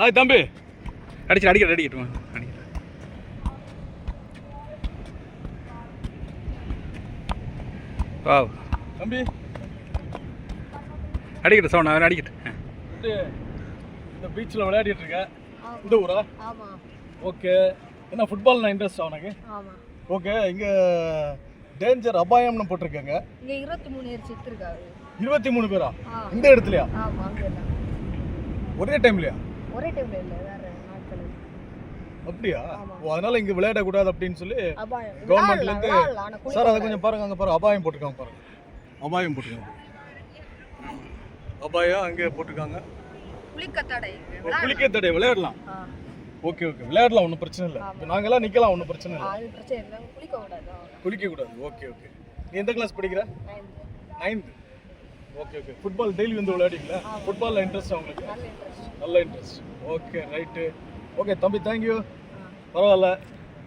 ஆ தம்பி. அடிச்சு அடிக்கிற அடிக்கட்டும் அடிக்கிற. வா தம்பி. அடிக்கட்டும் சவுண்ட் அவன் அடிக்கட்டும் வந்து இந்த பீச்சில் விளையாடிட்டு இருக்க. இந்த ஊரா? ஓகே. என்ன ஃபுட்பால் நான் இன்ட்ரெஸ்ட் உனக்கு? ஓகே இங்கே டேஞ்சர் அபாயம்னு போட்டிருக்கேங்க. இங்கே இருபத்தி மூணு பேர் செத்துருக்காரு இருபத்தி மூணு பேரா? இந்த இடத்துலயா? ஒரே டைம்லயா ஒரே டைம்ல இல்லை வேறு நாட்கள். அப்படியா. ஓ அதனால இங்கே விளையாடக்கூடாது அப்படின்னு சொல்லி கவர்மெண்ட்ல இருந்து சார் அதை கூடாது. கொஞ்சம் பாருங்க அங்கே பாருங்க. அபாயம் போட்டிருக்காங்க பாருங்க. அபாயம் போட்டிருக்காங்க. அபாயம் அங்கே போட்டிருக்காங்க. குளிக்க தடை ஓ, குளிக்க தடை விளையாடலாம். Okay okay. விளையாடலாம் ஒன்றும் பிரச்சனை இல்லை. இப்போ நாங்கெல்லாம் நிற்கலாம் ஒன்றும் பிரச்சனை இல்லை. அது பிரச்சனை இல்லை. குளிக்க கூடாது குளிக்க கூடாது ஓகே ஓகே. நீ எந்த கிளாஸ் படிக்கிற? Ninth okay okay football daily வந்து விளையாடிங்களா? ஃபுட்பாலில் இன்ட்ரெஸ்ட் உங்களுக்கு? நல்ல இன்ட்ரெஸ்ட் ஓகே ரைட்டு ஓகே தம்பி தேங்க்யூ பரவாயில்ல.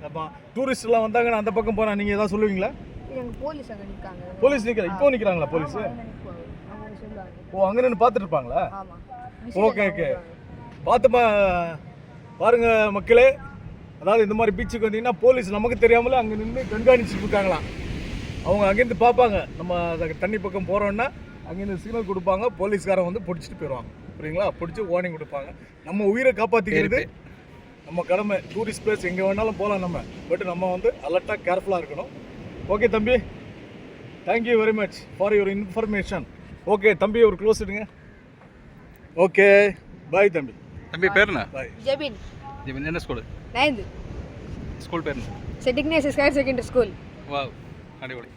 ஆமாம் டூரிஸ்ட்லாம் வந்தாங்கன்னா அந்த பக்கம் போனால் நீங்கள் எதாவது சொல்லுவீங்களா? போலீஸ் அங்கே நிற்காங்க போலீஸ் நிற்கிற இப்போ நிற்கிறாங்களா போலீஸ் ஓ அங்கே நின்று பார்த்துட்டு இருப்பாங்களா? ஓகே ஓகே பார்த்துப்பா பாருங்க மக்களே. அதாவது இந்த மாதிரி பீச்சுக்கு வந்தீங்கன்னா போலீஸ் நமக்கு தெரியாமலே அங்கே நின்று கண்காணிச்சுட்டு இருக்காங்களாம். அவங்க அங்கேருந்து பார்ப்பாங்க. நம்ம தண்ணி பக்கம் போகிறோன்னா அங்கேருந்து சிக்னல் கொடுப்பாங்க. போலீஸ்காரன் வந்து பிடிச்சிட்டு போயிடுவாங்க. புரியுங்களா பிடிச்சி வார்னிங் கொடுப்பாங்க. நம்ம உயிரை காப்பாற்றிக்கிறது நம்ம கடமை. டூரிஸ்ட் பிளேஸ் எங்கே வேணாலும் போகலாம் நம்ம. பட் நம்ம வந்து அலர்ட்டாக கேர்ஃபுல்லாக இருக்கணும். ஓகே தம்பி. Thank you very much for your information okay தம்பி ஒரு க்ளோஸ் இடுங்க ஓகே பாய் தம்பி. தம்பி பேர் என்ன? பாய் ஜெபின். ஜிமின் என்ன ஸ்கூலு நைன்து ஸ்கூல் பேர் என்ன? Saint Ignatius higher secondary school வா அடிப்பொலி